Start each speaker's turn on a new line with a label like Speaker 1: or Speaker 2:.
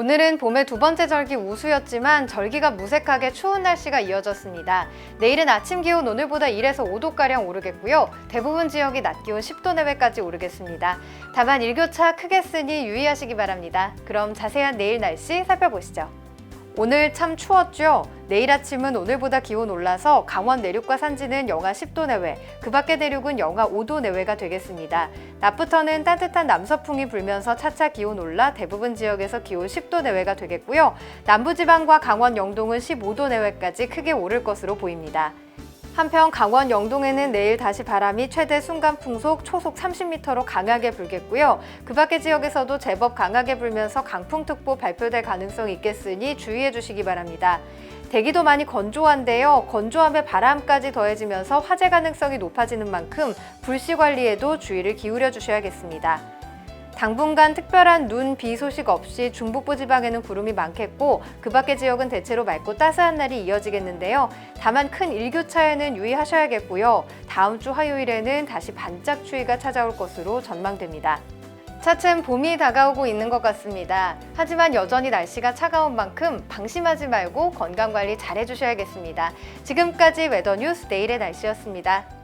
Speaker 1: 오늘은 봄의 두 번째 절기 우수였지만 절기가 무색하게 추운 날씨가 이어졌습니다. 내일은 아침 기온 오늘보다 1에서 5도가량 오르겠고요. 대부분 지역이 낮 기온 10도 내외까지 오르겠습니다. 다만 일교차 크게 쓰니 유의하시기 바랍니다. 그럼 자세한 내일 날씨 살펴보시죠. 오늘 참 추웠죠? 내일 아침은 오늘보다 기온 올라서 강원 내륙과 산지는 영하 10도 내외, 그 밖의 내륙은 영하 5도 내외가 되겠습니다. 낮부터는 따뜻한 남서풍이 불면서 차차 기온 올라 대부분 지역에서 기온 10도 내외가 되겠고요. 남부지방과 강원 영동은 15도 내외까지 크게 오를 것으로 보입니다. 한편 강원 영동에는 내일 다시 바람이 최대 순간 풍속 초속 30m로 강하게 불겠고요. 그 밖의 지역에서도 제법 강하게 불면서 강풍특보 발표될 가능성이 있겠으니 주의해 주시기 바랍니다. 대기도 많이 건조한데요. 건조함에 바람까지 더해지면서 화재 가능성이 높아지는 만큼 불씨 관리에도 주의를 기울여 주셔야겠습니다. 당분간 특별한 눈, 비 소식 없이 중북부 지방에는 구름이 많겠고 그 밖의 지역은 대체로 맑고 따스한 날이 이어지겠는데요. 다만 큰 일교차에는 유의하셔야겠고요. 다음 주 화요일에는 다시 반짝 추위가 찾아올 것으로 전망됩니다. 차츰 봄이 다가오고 있는 것 같습니다. 하지만 여전히 날씨가 차가운 만큼 방심하지 말고 건강 관리 잘 해주셔야겠습니다. 지금까지 웨더 뉴스 내일의 날씨였습니다.